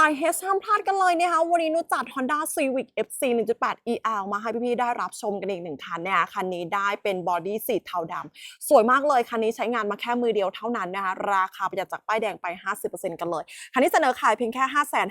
สายเฮสห้ามพลาดกันเลยนะคะวันนี้นุจัด Honda Civic FC 1.8 EL มาให้พี่ๆได้รับชมกันอีกหนึ่งคันเนี่ยคันนี้ได้เป็นบอดี้สีเทาดำสวยมากเลย คันนี้ใช้งานมาแค่มือเดียวเท่านั้นนะคะราคาประหยัดจากป้ายแดงไป 50%กันเลย คันนี้เสนอขายเพียงแค่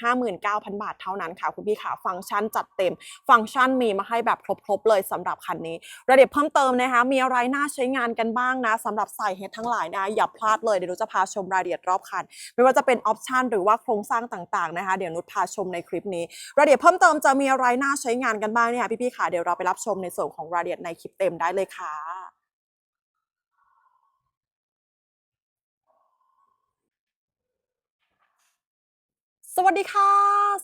559,000 บาทเท่านั้นค่ะ คุณพี่ขาฟังก์ชันจัดเต็ม ฟังก์ชันมีมาให้แบบครบๆเลยสำหรับคันนี้รายละเอียดเพิ่มเติมนะคะมีอะไรน่าใช้งานกันบ้างนะสำหรับสายเฮดทั้งหลายนะอย่าพลาดเลยเดี๋ยวนุจะพาชมรายละเอียดรอบคัน ไม่ว่าจะเป็นออปชันหรือว่าโครงสร้างต่างๆนะคะ เดี๋ยวนุชพาชมในคลิปนี้รายละเอียดเพิ่มเติมจะมีอะไรน่าใช้งานกันบ้างเนี่ยพี่ๆค่ะเดี๋ยวเราไปรับชมในส่วนของรายละเอียดในคลิปเต็มได้เลยค่ะ ส วัสดีค่ะ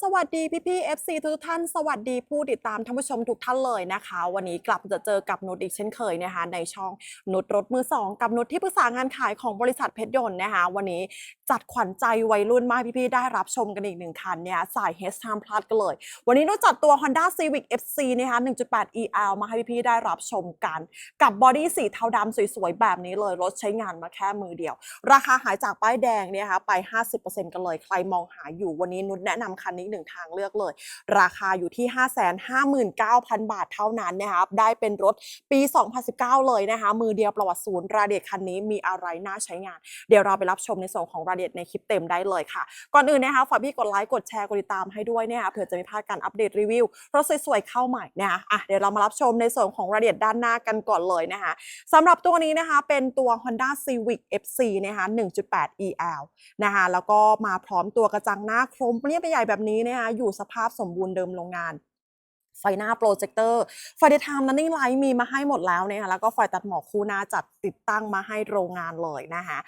สวัสดีพี่พี่ FC ทุกท่าน สวัสดีผู้ติดตามท่านผู้ชมทุกท่านเลยนะคะ วันนี้กลับจะเจอกับนุชอีกเช่นเคยนะคะในช่องนุชรถมือสองกับนุชที่ปรึกษางานขายของบริษัทเพชรยนต์นะคะ วันนี้จัดขวัญใจวัยรุ่นมาให้พี่ได้รับชมกันอีกหนึ่งคันเนี่ยสาย h ฮสทามพลัดกันเลย วันนี้นุชจัดตัว Honda Civic FC นะคะ1.8 EL มาให้พี่ๆได้รับชมกันกับบอดี้สีเทาดำสวยๆแบบนี้เลยรถใช้งานมาแค่มือเดียว ราคาหายจากป้ายแดงเนี่ยคะไป 50%กันเลยใครมองหาอยู่วันนี้นุชแนะนำคันนี้หนึ่งทางเลือกเลย ราคาอยู่ที่ 559,000 บาทเท่านั้นนะครับได้เป็นรถปี 2019 เลยนะคะ มือเดียวประวัติศูนย์ราเอียคันนี้มีอะไรน่าใช้งาน เดี๋ยวเราไปรับชมในส่วนของราเอียในคลิปเต็มได้เลยค่ะ ก่อนอื่นนะคะฝากพี่กดไลค์กดแชร์กดติดตามให้ด้วยนะคะเผื่อจะไม่พลาดการอัปเดตรีวิวรถสวยๆเข้าใหม่นะคะอะเดี๋ยวเรามารับชมในส่วนของราเอียด้านหน้ากันก่อนเลยนะคะสำหรับตัวนี้นะคะเป็นตัว Honda Civic FC นะคะ1.8 EL นะคะแล้วก็มาพร้อมตัวกระจังหน้าโครมเรียบใหญ่แบบนี้นะคะอยู่สภาพสมบูรณ์เดิมโรงงาน ไฟหน้าโปรเจคเตอร์ ไฟเดย์ไทม์นันนิ่ไลท์มีมาให้หมดแล้วนะคะแล้วก็ไฟตัดหมอกคู่หน้าจัดติดตั้งมาให้โรงงานเลยนะคะ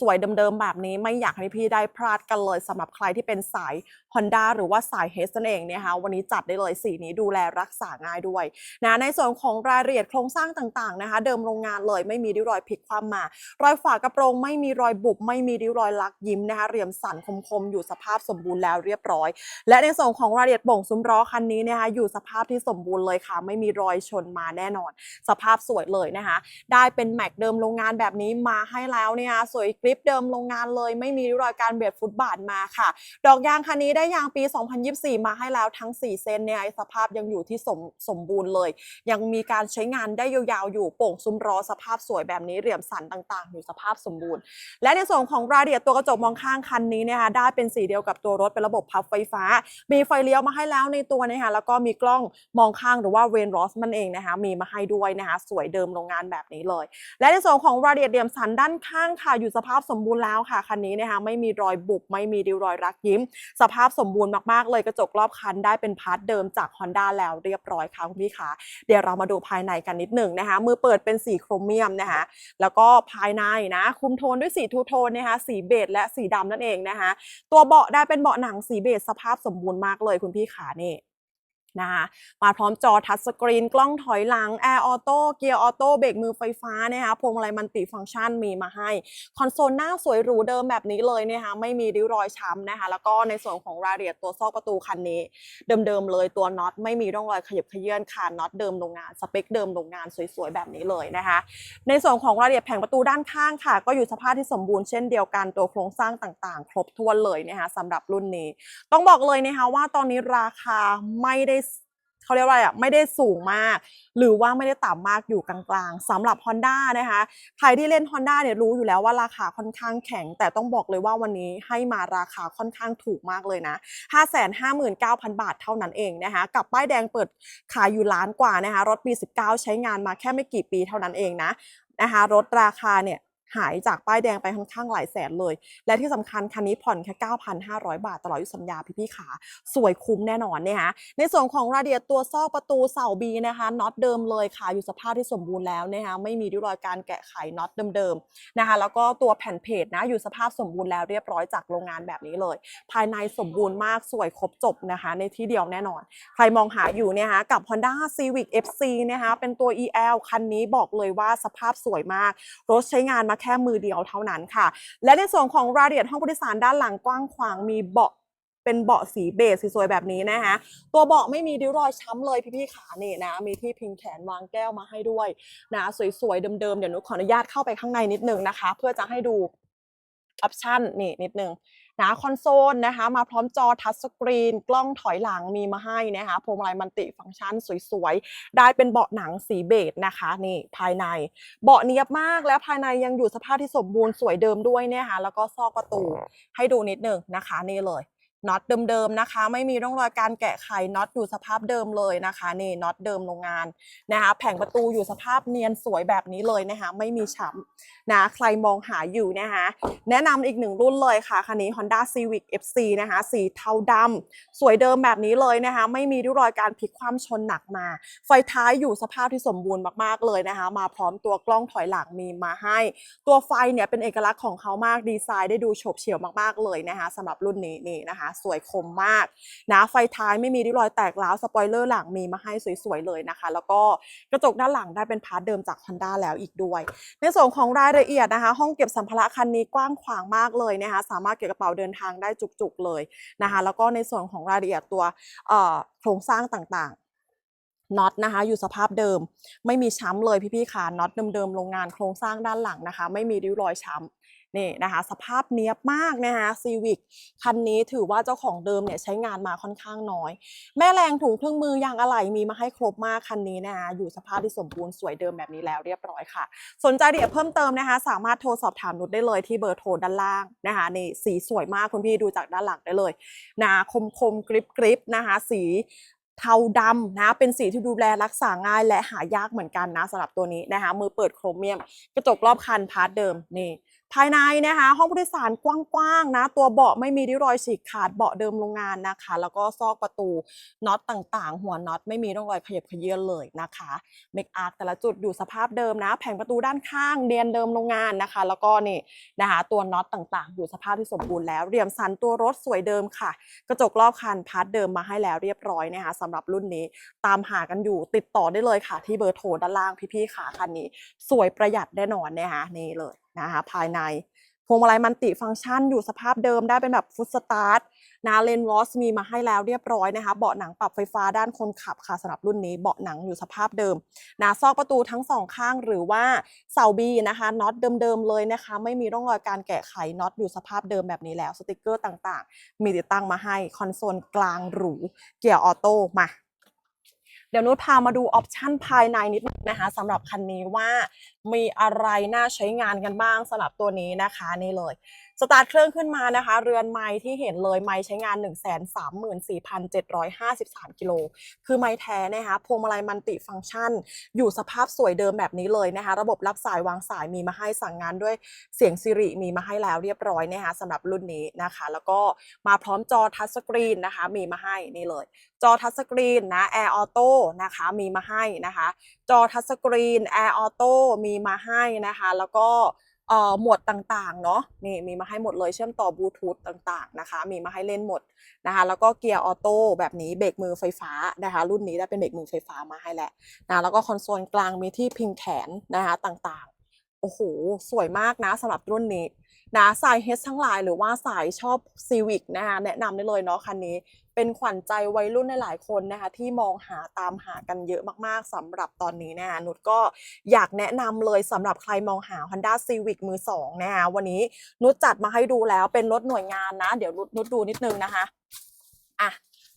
สวยๆ เดิมๆ แบบนี้ไม่อยากให้พี่ได้พลาดกันเลยสำหรับใครที่เป็นสาย Honda หรือว่าสายเฮสนั่นเองเนี่ยค่ะวันนี้จัดได้เลยสีนี้ดูแลรักษาง่ายด้วยนะในส่วนของรายละเอียดโครงสร้างต่างๆนะคะเดิมโรงงานเลยไม่มีริ้วรอยพลิกคว่ำมา รอยฝากระโปรงไม่มีรอยบุบไม่มีริ้วรอยลักยิ้มนะคะเรียมสันคมๆ อยู่สภาพสมบูรณ์แล้วเรียบร้อย และในส่วนของรายละเอียดโป่งซุ้มล้อคันนี้นะคะอยู่สภาพภาพที่สมบูรณ์เลยค่ะ ไม่มีรอยชนมาแน่นอน สภาพสวยเลยนะคะ ได้เป็นแม็กเดิมโรงงานแบบนี้มาให้แล้วเนี่ยสวยกริปเดิมโรงงานเลย ไม่มีริ้วรอยการเบียดฟุตบาทมาค่ะ ดอกยางคันนี้ได้ยางปี 2024 มาให้แล้วทั้ง 4 เส้นเนี่ยสภาพยังอยู่ที่สมสมบูรณ์เลย ยังมีการใช้งานได้ยาวๆอยู่โป่งซุ้มล้อสภาพสวยแบบนี้เหลี่ยมสันต่างๆ อยู่สภาพสมบูรณ์ และในส่วนของรายละเอียดตัวกระจกมองข้างคันนี้นะคะได้เป็นสีเดียวกับตัวรถเป็นระบบพับไฟฟ้า มีไฟเลี้ยวมาให้แล้วในตัวนะคะแล้วก็มีกล้องมองข้างหรือว่าเวนรอสมันเองนะคะมีมาให้ด้วยนะคะสวยเดิมโรงงานแบบนี้เลย และในส่วนของรายละเอียดเหลี่ยมสันด้านข้างค่ะอยู่สภาพสมบูรณ์แล้วค่ะคันนี้นะคะไม่มีรอยบุบไม่มีริ้วรอยรักยิ้ม สภาพสมบูรณ์มากๆเลยกระจกรอบคันได้เป็นพาร์ทเดิมจาก Honda แล้วเรียบร้อยค่ะคุณพี่คะเดี๋ยวเรามาดูภายในกันนิดหนึ่งนะคะมือเปิดเป็นสีโครเมียมนะคะแล้วก็ภายในนะคุมโทนด้วยสีทูโทนนะคะสีเบจและสีดำนั่นเองนะคะตัวเบาะได้เป็นเบาะหนังสีเบจสภาพสมบูรณ์มากเลยคุณพี่ขานี่ นะคะมาพร้อมจอทัชสกรีน กล้องถอยหลังแอร์ออโต้เกียร์ออโต้เบรกมือไฟฟ้านะคะพวงมาลัยมันติฟังก์ชันมีมาให้ คอนโซลหน้าสวยหรูเดิมแบบนี้เลยนะคะไม่มีริ้วรอยช้ำนะคะแล้วก็ในส่วนของรายละเอียดตัวซอกประตูคันนี้ เดิมๆเลยตัวน็อตไม่มีร่องรอยขยับเขยื่อนค่ะน็อตเดิมโรงงานสเปคเดิมโรงงานสวยๆแบบนี้เลยนะคะ ในส่วนของรายละเอียดแผงประตูด้านข้างค่ะ ก็อยู่สภาพที่สมบูรณ์เช่นเดียวกันตัวโครงสร้างต่างๆ ครบถ้วนเลยนะคะสำหรับรุ่นนี้ ต้องบอกเลยนะคะว่าตอนนี้ราคาไม่ได้ เขาเรียกว่าอะไรอะไม่ได้สูงมาก หรือว่าไม่ได้ต่ำมากอยู่กลางๆสำหรับ Honda นะคะ ใครที่เล่น Honda เนี่ยรู้อยู่แล้วว่าราคาค่อนข้างแข็ง แต่ต้องบอกเลยว่าวันนี้ให้มาราคาค่อนข้างถูกมากเลยนะ 559,000 บาทเท่านั้นเองนะคะกับป้ายแดงเปิดขายอยู่ล้านกว่านะคะรถปี 19 ใช้งานมาแค่ไม่กี่ปีเท่านั้นเองนะนะคะรถราคาเนี่ย หายจากป้ายแดงไปค่อนข้างหลายแสนเลย และที่สำคัญคันนี้ผ่อนแค่ 9,500 บาทตลอดอายุสัญญาพี่ๆขา สวยคุ้มแน่นอนเนะคะในส่วนของรายละเอียดตัวซอกประตูเสาบีนะคะน็อตเดิมเลยค่ะ อยู่สภาพที่สมบูรณ์แล้วนะคะไม่มีริ้วรอยการแกะไขน็อตเดิมๆนะคะแล้วก็ตัวแผ่นเพจนะอยู่สภาพสมบูรณ์แล้วเรียบร้อยจากโรงงานแบบนี้เลย ภายในสมบูรณ์มากสวยครบจบนะคะ ในที่เดียวแน่นอน ใครมองหาอยู่เนี่ยฮะกับ Honda Civic FC นะคะเป็นตัว EL คันนี้บอกเลยว่าสภาพสวยมากรถใช้งานมาแค่มือเดียวเท่านั้นค่ะ และในส่วนของรายละเอียดห้องผู้โดยสารด้านหลังกว้างขวางมีเบาะเป็นเบาะสีเบสสวยๆแบบนี้นะคะตัวเบาะไม่มีริ้วรอยช้ำเลยพี่ๆขานี่นะ มีที่พิงแขนวางแก้วมาให้ด้วยนะสวยๆเดิมๆเดี๋ยวหนูขออนุญาตเข้าไปข้างในนิดนึงนะคะ เพื่อจะให้ดูออปชั่นนี่นิดนึง นะคอนโซลนะคะมาพร้อมจอทัชสกรีน กล้องถอยหลังมีมาให้นะคะพวงมาลัยมันติฟังก์ชันสวยๆ ได้เป็นเบาะหนังสีเบจนะคะนี่ภายใน เบาะเนียบมากและภายในยังอยู่สภาพที่สมบูรณ์สวยเดิมด้วยเนี่ยค่ะแล้วก็ซอกประตูให้ดูนิดหนึ่งนะคะนี่เลย น็อตเดิมๆนะคะ ไม่มีร่องรอยการแกะไขน็อตอยู่สภาพเดิมเลยนะคะนี่น็อตเดิมโรงงานนะคะ แผงประตูอยู่สภาพเนียนสวยแบบนี้เลยนะคะ ไม่มีช้ำนะใครมองหาอยู่นะคะ แนะนำอีกหนึ่งรุ่นเลยค่ะคันนี้ Honda Civic FC นะคะ สีเทาดำสวยเดิมแบบนี้เลยนะคะ ไม่มีร่องรอยการพลิกคว่ำชนหนักมา ไฟท้ายอยู่สภาพที่สมบูรณ์มากๆเลยนะคะ มาพร้อมตัวกล้องถอยหลังมีมาให้ ตัวไฟเนี่ยเป็นเอกลักษณ์ของเขามากดีไซน์ได้ดูโฉบเฉี่ยวมากๆเลยนะคะสำหรับรุ่นนี้นี่นะคะสวยคมมากนะไฟท้ายไม่มีริ้วรอยแตกร้าวสปอยเลอร์หลังมีมาให้สวยๆเลยนะคะ แล้วก็กระจกด้านหลังได้เป็นพาร์ทเดิมจาก Honda แล้วอีกด้วย ในส่วนของรายละเอียดนะคะ ห้องเก็บสัมภาระคันนี้กว้างขวางมากเลยนะคะสามารถเก็บกระเป๋าเดินทางได้จุกๆเลยนะคะ แล้วก็ในส่วนของรายละเอียดตัวโครงสร้างต่างๆน็อตนะคะอยู่สภาพเดิมไม่มีช้ำเลยพี่ๆค่ะน็อตเดิมๆโรงงานโครงสร้างด้านหลังนะคะ ไม่มีริ้วรอยช้ำ นี่นะคะ สภาพเนี้ยบมากนะคะซีวิกคันนี้ถือว่าเจ้าของเดิมเนี่ยใช้งานมาค่อนข้างน้อย แม่แรงถุงเครื่องมือยางอะไหล่มีมาให้ครบมากคันนี้นะคะอยู่สภาพที่สมบูรณ์สวยเดิมแบบนี้แล้วเรียบร้อยค่ะ สนใจเอียดเพิ่มเติมนะคะ สามารถโทรสอบถามนุชได้เลยที่เบอร์โทรด้านล่างนะคะนี่สีสวยมากคุณพี่ดูจากด้านหลังได้เลยนะคมคมกริบกริบนะคะสีเทาดำนะเป็นสีที่ดูแลรักษาง่ายและหายากเหมือนกันนะสำหรับตัวนี้นะคะมือเปิดโครเมียม กระจกรอบคันพาร์ทเดิมนี่ ภายในนะคะห้องผู้โดยสารกว้างๆนะตัวเบาะไม่มีริ้วรอยฉีกขาดเบาะเดิมโรงงานนะคะ แล้วก็ซอกประตูน็อตต่างๆ หัวน็อตไม่มีร่องรอยขยับขยื้อนเลยนะคะเมคอาร์แต่ละจุดอยู่สภาพเดิมนะ แผงประตูด้านข้างเดียนเดิมโรงงานนะคะ แล้วก็นี่นะคะตัวน็อตต่างๆ อยู่สภาพที่สมบูรณ์แล้วเหลี่ยมสันตัวรถสวยเดิมค่ะ กระจกรอบคันพาร์ทเดิมมาให้แล้วเรียบร้อยนะคะสำหรับรุ่นนี้ตามหากันอยู่ติดต่อได้เลยค่ะ ที่เบอร์โทรด้านล่างพี่ๆขาคันนี้ สวยประหยัดแน่นอนนะคะนี่เลย นะคะภายในพวงมาลัยมันติฟังก์ชันอยู่สภาพเดิมได้เป็นแบบฟุตสตาร์ทนะเลนวอสมีมาให้แล้วเรียบร้อยนะคะ เบาะหนังปรับไฟฟ้าด้านคนขับค่ะสำหรับรุ่นนี้เบาะหนังอยู่สภาพเดิมนะซอกประตูทั้งสองข้างหรือว่าเสาบีนะคะน็อตเดิมๆเลยนะคะ ไม่มีร่องรอยการแกะไขน็อตอยู่สภาพเดิมแบบนี้แล้วสติกเกอร์ต่างๆ มีติดตั้งมาให้คอนโซลกลางหรูเกียร์ออโต้มา เดี๋ยวนุชพามาดูออปชันภายในนิดนึงนะคะสำหรับคันนี้ว่ามีอะไรน่าใช้งานกันบ้างสำหรับตัวนี้นะคะนี่เลย สตาร์ทเครื่องขึ้นมานะคะ เรือนไม้ที่เห็นเลยไม้ใช้งาน 1 3 4 7 5 3 กิโล คือไม้แท้นะคะพวงมาลัยมันติฟังก์ชัน อยู่สภาพสวยเดิมแบบนี้เลยนะคะ ระบบรับสายวางสายมีมาให้สั่งงานด้วยเสียงซิริมีมาให้แล้วเรียบร้อยนะคะสำหรับรุ่นนี้นะคะ แล้วก็มาพร้อมจอทัชสกรีนนะคะ มีมาให้นี่เลย จอทัชสกรีนนะแอร์ออโต้นะคะมีมาให้นะคะ จอทัชสกรีนแอร์ออโต้มีมาให้นะคะ แล้วก็ หมวดต่างๆเนาะนี่มีมาให้หมดเลยเชื่อมต่อบลูทูธต่างๆนะคะ มีมาให้เล่นหมดนะคะแล้วก็เกียร์ออโต้แบบนี้เบรกมือไฟฟ้านะคะ รุ่นนี้ได้เป็นเบรกมือไฟฟ้ามาให้แหละนะแล้วก็คอนโซลกลางมีที่พิงแขนนะคะต่างๆ โอ้โห สวยมากนะสำหรับรุ่นนี้นะสายเฮสทั้งหลายหรือว่าสายชอบซีวิกนะคะแนะนำได้เลยเนาะคันนี้ เป็นขวัญใจวัยรุ่นในหลายคนนะคะที่มองหาตามหากันเยอะมากๆสำหรับตอนนี้นะคะนุชก็อยากแนะนำเลยสำหรับใครมองหา Honda Civic มือสองนะคะวันนี้นุชจัดมาให้ดูแล้วเป็นรถหน่วยงานนะ เดี๋ยวนุชนุชดูนิดนึงนะคะอะ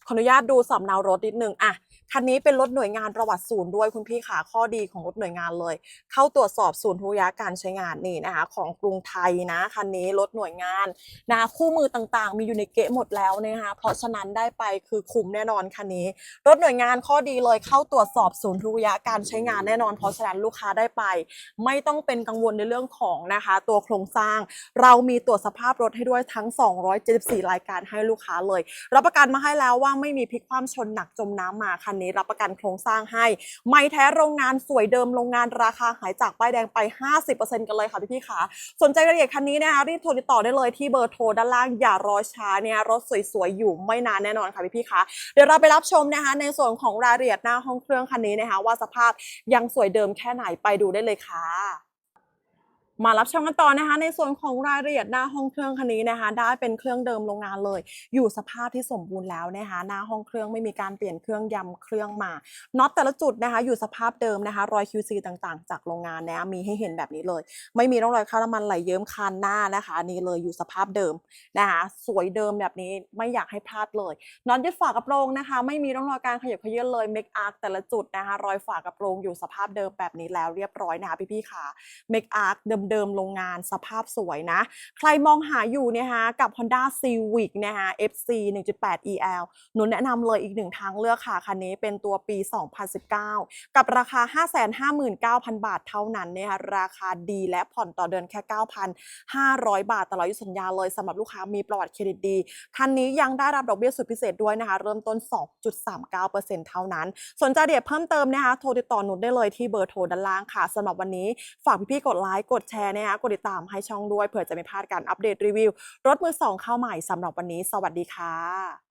ขออนุญาตดูสำเนารถนิดนึงอะ คันนี้เป็นรถหน่วยงานประวัติศูนย์ด้วยคุณพี่ขาข้อดีของรถหน่วยงานเลย เข้าตรวจสอบศูนย์ทุกยะการใช้งานนี่นะคะของกรุงไทยนะคันนี้รถหน่วยงานนะคู่มือต่างๆ มีอยู่ในเกะหมดแล้วนะคะเพราะฉะนั้นได้ไปคือคุ้มแน่นอนคันนี้ รถหน่วยงานข้อดีเลยเข้าตรวจสอบศูนย์ทุกยะการใช้งานแน่นอน เพราะฉะนั้นลูกค้าได้ไป ไม่ต้องเป็นกังวลในเรื่องของนะคะ ตัวโครงสร้าง เรามีตรวจสภาพรถให้ด้วยทั้ง 274 รายการให้ลูกค้าเลยรับประกันมาให้แล้วว่าไม่มีพลิกคว่ำชนหนักจมน้ำมาคันนี้รับประกันโครงสร้างให้ ไม่แท้โรงงานสวยเดิมโรงงานราคาหายจากป้ายแดงไป 50%กันเลยค่ะพี่ๆค่ะ สนใจรายละเอียดคันนี้นะคะรีบโทรติดต่อได้เลยที่เบอร์โทรด้านล่างอย่ารอช้าเนี่ยรถสวยๆอยู่ไม่นานแน่นอนค่ะพี่ๆคะเดี๋ยวเราไปรับชมนะคะในส่วนของรายละเอียดหน้าห้องเครื่องคันนี้นะคะว่าสภาพยังสวยเดิมแค่ไหนไปดูได้เลยค่ะ มารับชมกันต่อนะคะ ในส่วนของรายละเอียดหน้าห้องเครื่องคันนี้นะคะ ได้เป็นเครื่องเดิมโรงงานเลย อยู่สภาพที่สมบูรณ์แล้วนะคะหน้าห้องเครื่องไม่มีการเปลี่ยนเครื่องยำเครื่องมาน็อตแต่ละจุดนะคะ อยู่สภาพเดิมนะคะ รอย QC ต่างๆ จากโรงงานนะมีให้เห็นแบบนี้เลย ไม่มีร่องรอยค่าน้ำมันไหลเยิ้มคานหน้านะคะ นี่เลยอยู่สภาพเดิมนะคะ สวยเดิมแบบนี้ไม่อยากให้พลาดเลยน็อตยึดฝากระโปรงนะคะ ไม่มีร่องรอยการขยับเขยื้อนเลยเมคอาร์แต่ละจุดนะคะ รอยฝากระโปรงอยู่สภาพเดิมแบบนี้แล้วเรียบร้อยนะคะพี่ๆค่ะเมคอาร์เดิมๆโรงงานสภาพสวยนะ ใครมองหาอยู่เนยฮะกับ Honda Civic นะคะ FC 1.8 EL หนูแนะนำเลยอีกหนึ่งทางเลือกค่ะ คันนี้เป็นตัวปี 2019 กับราคา 559,000 บาทเท่านั้นนะคะราคาดีและผ่อนต่อเดือนแค่ 9,500 บาทตลอดอายุสัญญาเลยสำหรับลูกค้ามีประวัติเครดิตดี คันนี้ยังได้รับดอกเบี้ยสุดพิเศษด้วยนะคะ เริ่มต้น 2.39%เท่านั้น สนใจเดียเพิ่มเติมนะคะโทรติดต่อหนุนได้เลยที่เบอร์โทรด้านล่างค่ะสำหรับวันนี้ฝากพี่ๆกดไลค์กดแชร์นะคะกดติดตามให้ช่องด้วยเผื่อจะไม่พลาดการอัปเดตรีวิว รถมือสองเข้าใหม่สำหรับวันนี้ สวัสดีค่ะ